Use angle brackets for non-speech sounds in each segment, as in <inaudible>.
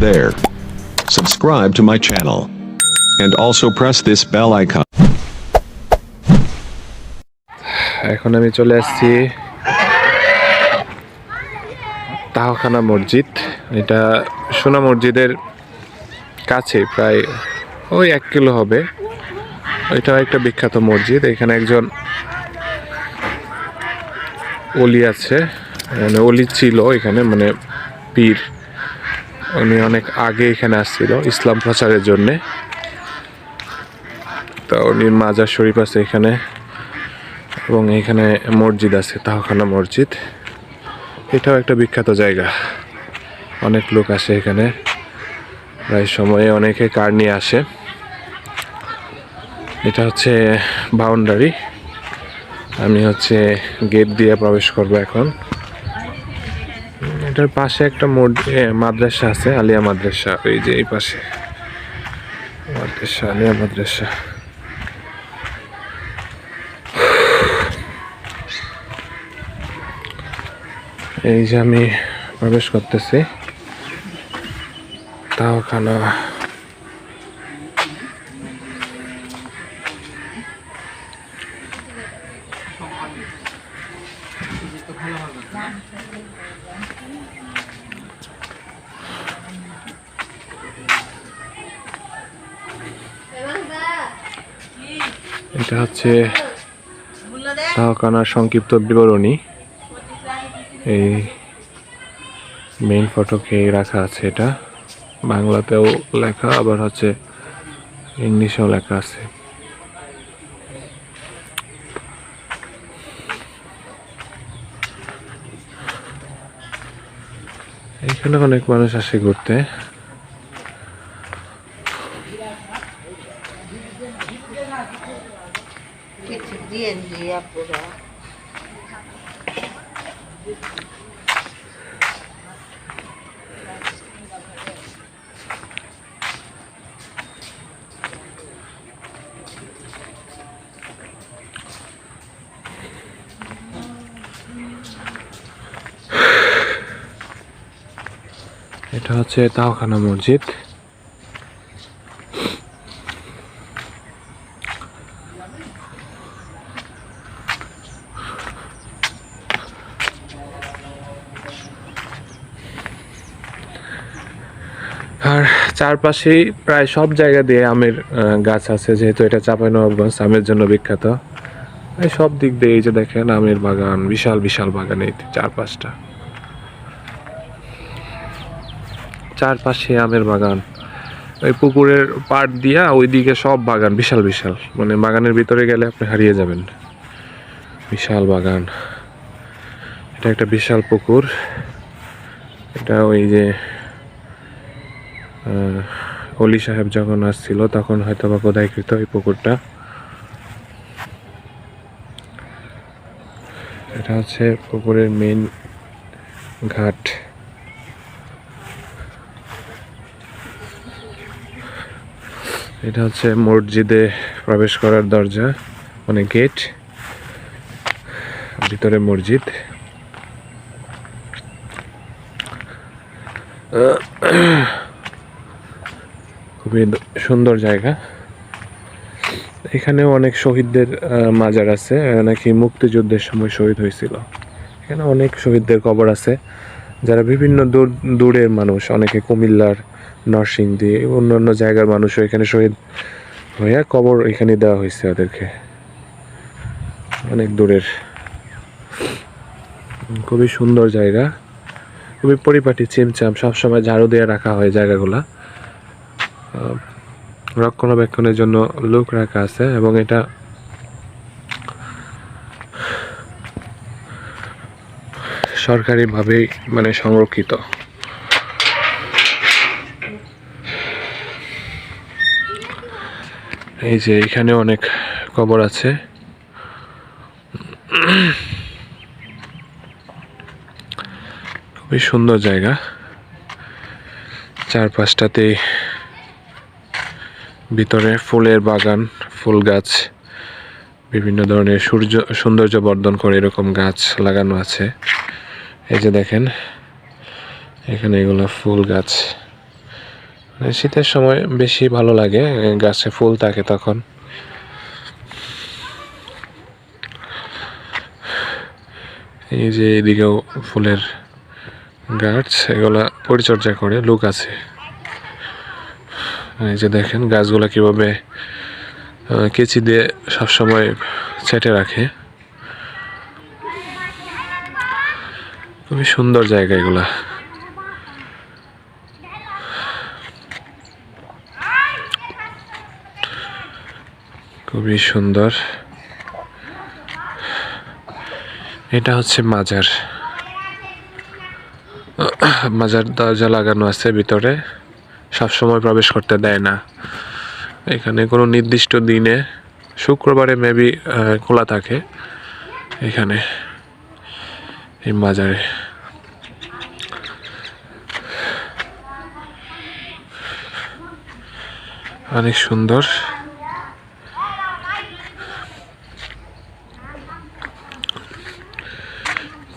there. Subscribe to my channel. And also press this bell icon. এখন আমি চলে আসছি তাহখানা মসজিদ এটা সোনা মসজিদের কাছে, প্রায় ওই এক কিলো হবে এটাও একটা বিখ্যাত মসজিদ এখানে একজন অলি আছে মানে অলি ছিল এখানে মানে পীর উনি অনেক আগে এখানে আসছিল, ইসলাম প্রচারের জন্যে। তা উনি মাজার শরীফ আছে এখানে এবং এখানে মসজিদ আছে, তাহখানা মসজিদ। এটাও একটা বিখ্যাত জায়গা। অনেক লোক আসে এখানে। প্রায় সময়ে অনেকে কার নিয়ে আসে। এটা হচ্ছে বাউন্ডারি। আমি হচ্ছে গেট দিয়ে প্রবেশ করব এখন। এটার পাশে একটা মাদ্রাসা আছে, আলিয়া মাদ্রাসা ওই যে এই পাশে। মাদ্রাসা, আলিয়া মাদ্রাসা। এই যে আমি প্রবেশ করতেছি। তাও খানা হচ্ছে তাহখানার সংক্ষিপ্ত বিবরণী। এই মেইন ফটোকে রাখা আছে এটা। বাংলাতেও লেখা, আবার হচ্ছে ইংলিশেও লেখা আছে। এখানে অনেক মানুষ আসে ঘুরতে। দিয়ে দিয়া এটা হচ্ছে তাওখানা মসজিদ। আর চারপাশেই প্রায় সব জায়গা দিয়ে আমের গাছ আছে, যেহেতু এটা চাঁপাইনবাবগঞ্জ, আমের জন্য বিখ্যাত। সব দিক দিয়ে এই যে দেখেন, আমের বাগান, বিশাল বিশাল বাগান এই চার পাঁচটা চারপাশে আমের বাগান। ওই পুকুরের পাড় দিয়া ওইদিকে সব বাগান, বিশাল বিশাল। মানে বাগানের ভিতরে গেলে আপনি হারিয়ে যাবেন। বিশাল বাগান। এটা একটা বিশাল পুকুর। এটা ওই যে অলি সাহেব যখন আসছিল, তখন হয়তো বা খোদাইকৃত এই পুকুরটা? এটা হচ্ছে পুকুরের মেন ঘাট। এটা হচ্ছে মসজিদে প্রবেশ করার দরজা মানে গেট ভিতরে মসজিদ। খুবই সুন্দর জায়গা। এখানেও অনেক শহীদদের মাজার আছে নাকি মুক্তিযুদ্ধের সময় শহীদ হয়েছিল। এখানে অনেক শহীদদের কবর আছে, যারা বিভিন্ন দূর, দূরের মানুষ, অনেকে কুমিল্লার নরসিংদী অন্য অন্য জায়গার মানুষও এখানে শহীদ হয়ে কবর এখানে দেওয়া হয়েছে ওদেরকে। অনেক দূরের। খুবই সুন্দর জায়গা। খুবই পরিপাটি, চিমচাম, সবসময় ঝাড়ু দিয়ে রাখা হয় জায়গাগুলা। রক্ষণাবেক্ষণের জন্য লোক রাখা আছে এবং এটা সরকারিভাবেই মানে সংরক্ষিত। এই যে এখানে অনেক কবর আছে। খুবই সুন্দর জায়গা। চারপাশটাতে ভিতরে ফুলের বাগান, ফুল গাছ, বিভিন্ন ধরনের সূর্য, সৌন্দর্য বর্ধন করে এরকম গাছ লাগানো আছে। এই যে দেখেন, এখানে এগুলো ফুল গাছ। মানে শীতের সময় বেশি ভালো লাগে গাছে ফুল থাকে তখন। এই যে এদিকেও ফুলের গাছ, এগুলা পরিচর্যা করে, লোক আছে। এই যে দেখেন গাছগুলা কীভাবে কেচি দিয়ে সবসময় ছেটে রাখে। খুবই সুন্দর জায়গা এগুলা। খুবই সুন্দর। এটা হচ্ছে মাজার। মাজার দরজা লাগানো আছে ভিতরে। সবসময় প্রবেশ করতে দেয় না। এখানে কোনো নির্দিষ্ট দিনে, শুক্রবারে মেবি খোলা থাকে এখানে, এই মাজারে। অনেক সুন্দর।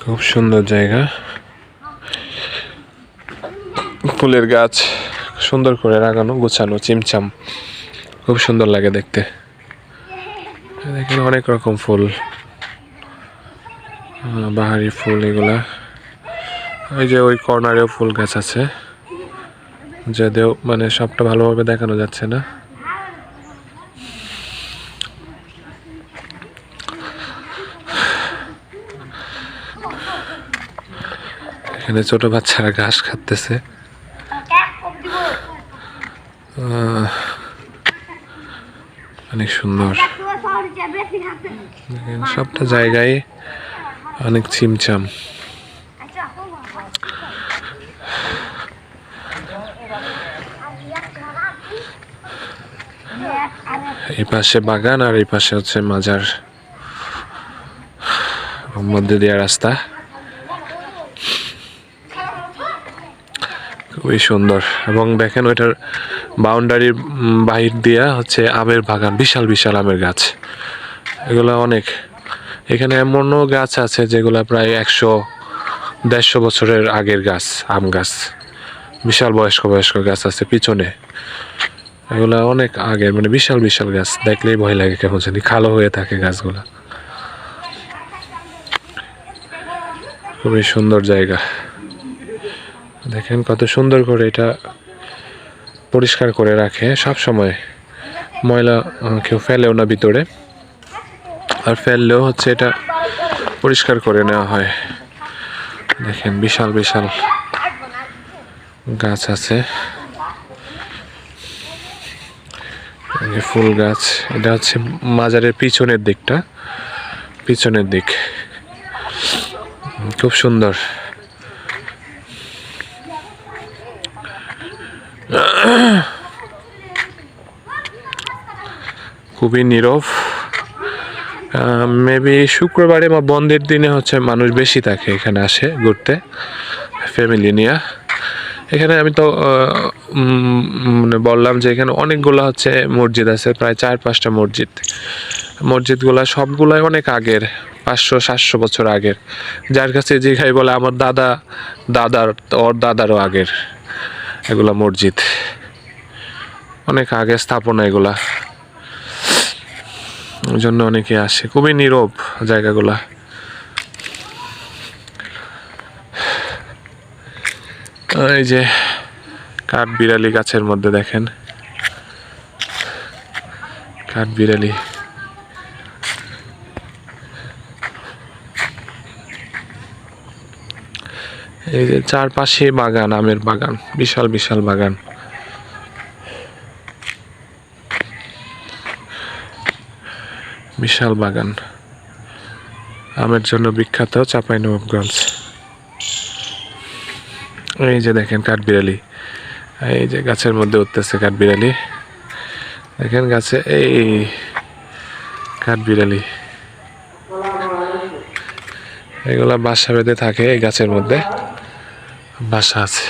খুব সুন্দর জায়গা। ফুলের গাছ। সুন্দর করে লাগানো গোছানো চিমচাম। খুব সুন্দর লাগে দেখতে। দেখেন অনেক রকম ফুল। বাহারি ফুল এগুলা। ওই যে ওই কর্নারেও ফুল গাছ আছে। যদিও মানে সবটা ভালোভাবে দেখানো যাচ্ছে না। এখানে ছোট বাচ্চারা ঘাস আহ, অনেক সুন্দর। সবটা জায়গায় অনেক চিমচাম। এই পাশে বাগান আর এই পাশে হচ্ছে মাজার। মধ্যে দেওয়া রাস্তা। খুবই সুন্দর। এবং দেখেন ওইটার বাউন্ডারির বাহির দিয়া হচ্ছে আমের বাগান, বিশাল বিশাল আমের গাছ। এগুলো অনেক। এখানে এমনও গাছ আছে যেগুলো প্রায় একশো, দেড়শো বছরের আগের গাছ, আম গাছ। বিশাল বয়স্ক বয়স্ক গাছ আছে পিছনে। এগুলা অনেক আগের মানে বিশাল বিশাল গাছ। দেখলেই ভয় লাগে কেমন জানি খালো হয়ে থাকে গাছগুলা। খুবই সুন্দর জায়গা। দেখেন কত সুন্দর করে এটা পরিষ্কার করে রাখে সব সময়। ময়লা কেউ ফেলেও না ভিতরে। আর ফেললেও হচ্ছে এটা পরিষ্কার করে নেওয়া হয়। দেখেন বিশাল বিশাল গাছ আছে। ফুল গাছ, এটা হচ্ছে মাজারের পিছনের দিকটা। পিছনের দিক। খুব সুন্দর। <coughs> খুবই নীরব। মেবি শুক্রবারে বা বন্ধের দিনে হচ্ছে মানুষ বেশি থাকে এখানে আসে ঘুরতে ফ্যামিলি নিয়ে। এখানে আমি তো মানে বললাম যে এখানে অনেকগুলো হচ্ছে মসজিদ আছে, প্রায় চার পাঁচটা মসজিদ। মসজিদগুলা সবগুলাই অনেক আগের, পাঁচশো, সাতশো বছর আগের। যার কাছে যেখানে বলে আমার দাদা, দাদার, ওর দাদারও আগের। এগুলা মসজিদ। অনেক আগে স্থাপনা এগুলা। ওই জন্য অনেকে আসে। খুবই নীরব জায়গাগুলা। এই যে কাঠ বিড়ালি গাছের মধ্যে দেখেন। কাঠ বিড়ালি এই যে চারপাশে বাগান, আমের বাগান, বিশাল বিশাল বাগান। বিশাল বাগান। আমের জন্য বিখ্যাত চাঁপাইনবাবগঞ্জ এই যে দেখেন কাঠবিড়ালি। এই যে গাছের মধ্যে উঠতেছে কাঠবিড়ালি। দেখেন গাছে এই কাঠবিড়ালি। এগুলা বাসা বেঁধে থাকে এই গাছের মধ্যে। বাসা আছে।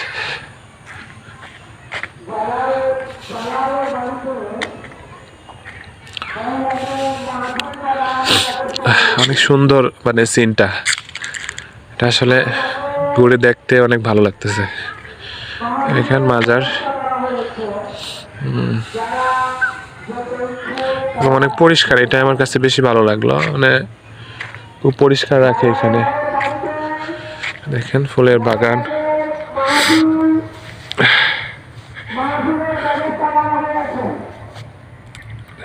অনেক সুন্দর মানে সিনটা। এটা আসলে ঘুরে দেখতে অনেক ভালো লাগতেছে। এখান মাজার। অনেক পরিষ্কার, এটা আমার কাছে বেশি ভালো লাগল। মানে খুব পরিষ্কার রাখে এখানে। দেখেন ফুলের বাগান।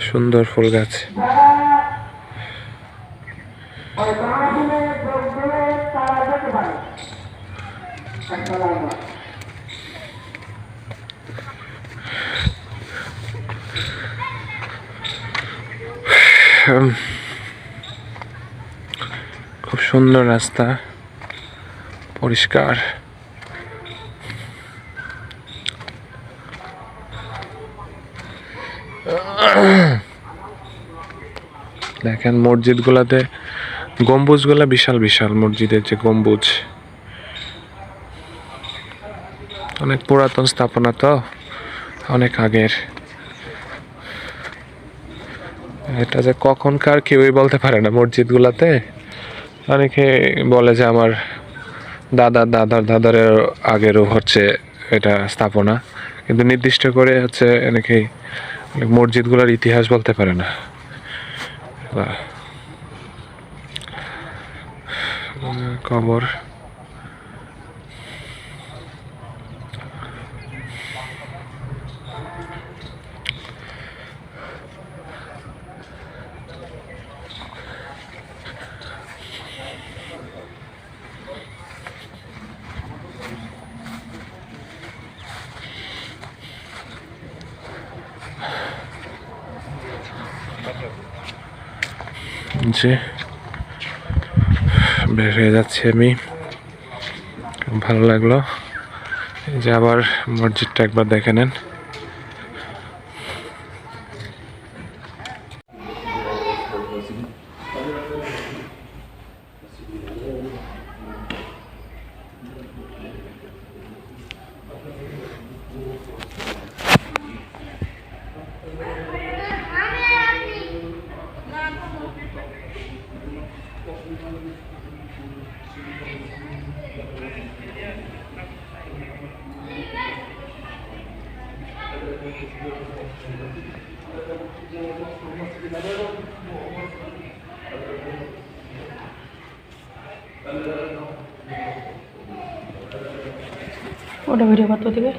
সুন্দর ফুল গাছ। খুব সুন্দর রাস্তা পরিষ্কার। দেখেন মসজিদগুলোতে গম্বুজগুলা বিশাল বিশাল, মসজিদের যে গম্বুজ। অনেক পুরাতন স্থাপনা তো, অনেক আগের। এটা যে কখনকার কেউই বলতে পারে না মসজিদগুলাতে। অনেকে বলে যে আমার দাদা, দাদার, দাদারের আগেরও হচ্ছে এটা স্থাপনা। কিন্তু নির্দিষ্ট করে হচ্ছে অনেকেই অনেক মসজিদগুলোর ইতিহাস বলতে পারে না। বা কবর যে বের হয়ে যাচ্ছি আমি। ভালো লাগল। যে আবার মসজিদটা একবার দেখে নেন। ওটা ভিডিও করতে দিবে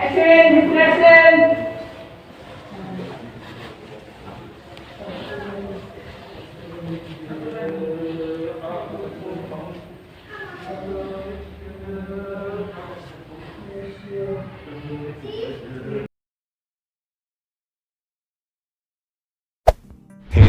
Action, reflection.